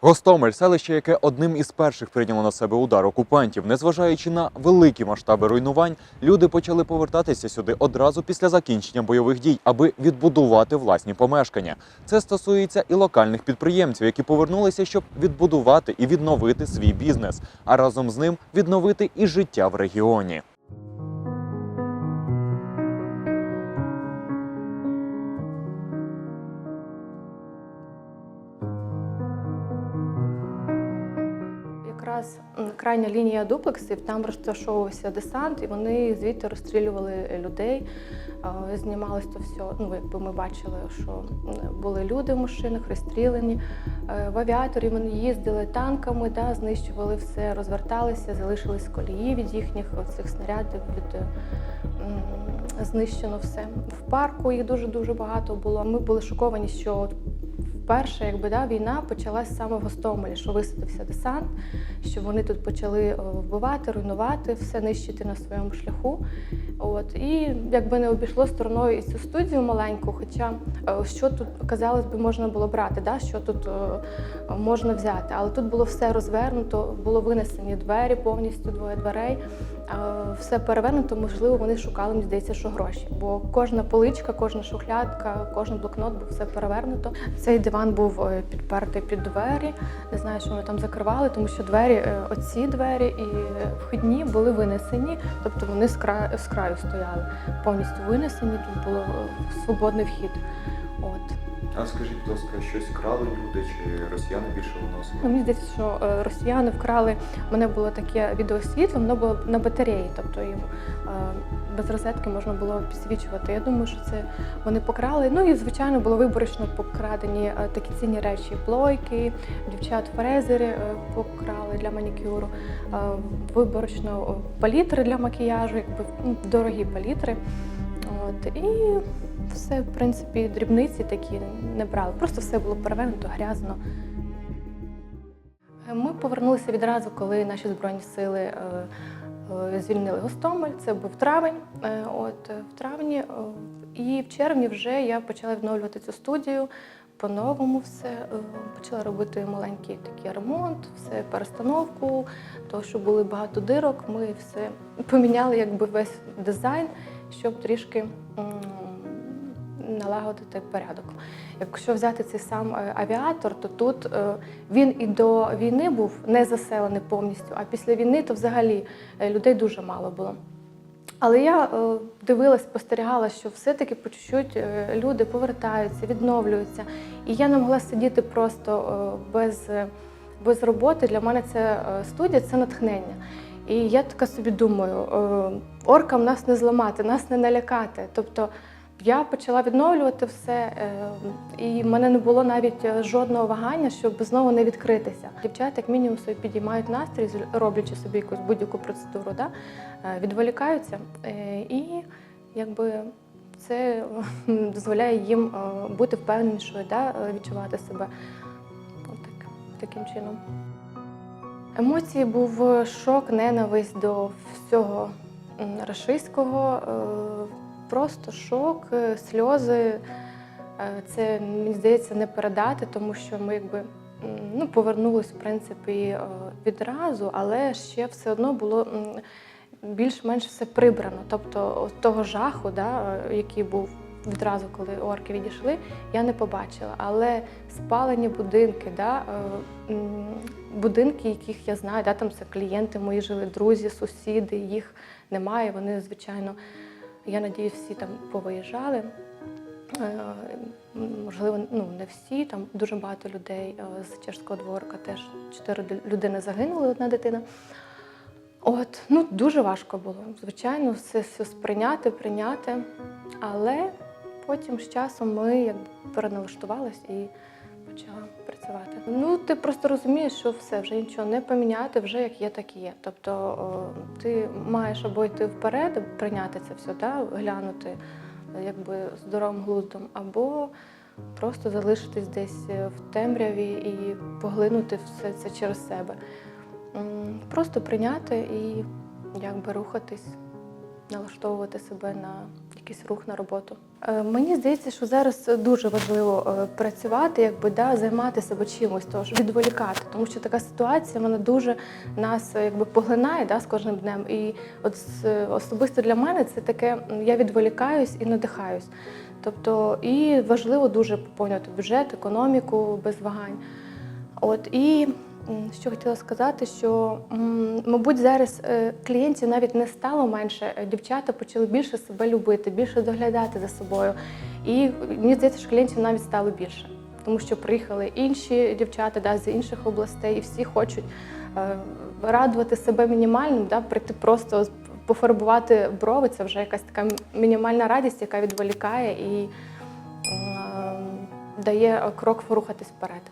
Гостомель селище, яке одним із перших прийняло на себе удар окупантів. Незважаючи на великі масштаби руйнувань, люди почали повертатися сюди одразу після закінчення бойових дій, аби відбудувати власні помешкання. Це стосується і локальних підприємців, які повернулися, щоб відбудувати і відновити свій бізнес, а разом з ним відновити і життя в регіоні. Якраз крайня лінія дуплексів, там розташовувався десант, і вони звідти розстрілювали людей. Знімалось то все. Ну, якби ми бачили, що були люди в машинах розстріляні. Е, В авіаторі вони їздили танками, да, знищували все, розверталися, залишились колії від їхніх цих снарядів, від е, знищено все. В парку їх дуже дуже багато було. Ми були шоковані, що вперше, якби да, війна почалась саме в Гостомелі, що висадився десант, що вони тут почали е, вбивати, руйнувати, все нищити на своєму шляху. От і якби не обійшло стороною і цю студію маленьку, хоча е, що тут казалось би можна було брати, да, що тут е, можна взяти, але тут було все розвернуто, було винесені двері, повністю двоє дверей. Все перевернуто, можливо, вони шукали, мені здається, що гроші. Бо кожна поличка, кожна шухлядка, кожен блокнот був все перевернуто. Цей диван був е, підпертий під двері. Не знаю, що вони там закривали, тому що двері, е, оці двері і вхідні були винесені, тобто вони з краю стояли, повністю винесені. Тут було е, свободний вхід. От. А скажіть, будь ласка, щось крали люди чи росіяни більше виносили? Ну, Мені здається, що е, росіяни вкрали. У мене було таке відеосвітло, воно було на батареї, тобто їм е, без розетки можна було підсвічувати. Я думаю, що це вони покрали. Ну і звичайно було виборочно покрадені е, такі цінні речі, плойки, дівчат фрезери покрали для манікюру, виборочно палітри для макіяжу, якби ну, дорогі палітри. От і все, в принципі, дрібниці такі не брали. Просто все було перевернуто, грязно. Ми повернулися відразу, коли наші збройні сили е, е, звільнили Гостомель. Це був травень. Е, От е, в травні е, і в червні вже я почала відновлювати цю студію. По-новому все е, почала робити маленький такий ремонт, все перестановку, тому що були багато дирок. Ми все поміняли, якби весь дизайн, щоб трішки налагодити порядок. Якщо взяти цей сам е, авіатор, то тут е, він і до війни був не заселений повністю, а після війни то взагалі е, людей дуже мало було. Але я дивилась, спостерігала, що все-таки по чуть-чуть люди повертаються, відновлюються. І я не могла сидіти просто без, без роботи. Для мене це студія це натхнення. І я така собі думаю, оркам нас не зламати, нас не налякати. Тобто я почала відновлювати все, е, і в мене не було навіть е, жодного вагання, щоб знову не відкритися. Дівчата, як мінімум, собі підіймають настрій, роблячи собі якусь будь-яку процедуру, да? е, відволікаються. І якби це дозволяє їм бути впевненішою, да? відчувати себе Отак, таким чином. Емоції був шок, ненависть до всього рашистського, просто шок, е, сльози. Е, Це, мені здається, не передати, тому що ми якби ну, повернулись, в принципі, е, відразу, але ще все одно було більш-менш все прибрано. Тобто того жаху, да, який був відразу, коли орки відійшли, я не побачила. Але спалені будинки, да, будинки, яких я знаю, да, там це клієнти мої жили, друзі, сусіди, їх немає. Вони, звичайно, я надію, всі там повиїжджали. Е, Можливо, ну не всі, там дуже багато людей е, з Чешського дворка теж чотири людини загинули, одна дитина. От, ну дуже важко було, звичайно, все, все сприйняти, прийняти. Але потім з часом ми як переналаштувались і почала працювати. Ну, ти просто розумієш, що все, вже нічого не поміняти, вже як є, так і є. Тобто ти маєш або йти вперед, прийняти це все, да, глянути е, якби здоровим глуздом, або просто залишитись десь е, в темряві і поглинути все це через себе. Просто прийняти і якби рухатись налаштовувати себе на якийсь рух на роботу. Е, Мені здається, що зараз дуже важливо е, працювати, якби да, займатися себе чимось, тож відволікати, тому що така ситуація вона дуже нас е, якби поглинає да, з кожним днем. І от особисто для мене це таке: я відволікаюсь і надихаюсь. Тобто, і важливо дуже поповнювати бюджет, економіку без вагань. От і що хотіла сказати, що мабуть зараз е, клієнтів навіть не стало менше. е, Дівчата почали більше себе любити, більше доглядати за собою. І мені здається, що клієнтів навіть стало більше, тому що приїхали інші дівчата да, з інших областей, і всі хочуть е, радувати себе мінімальним, да, прийти просто пофарбувати брови. Це вже якась така мінімальна радість, яка відволікає і дає крок рухатись вперед.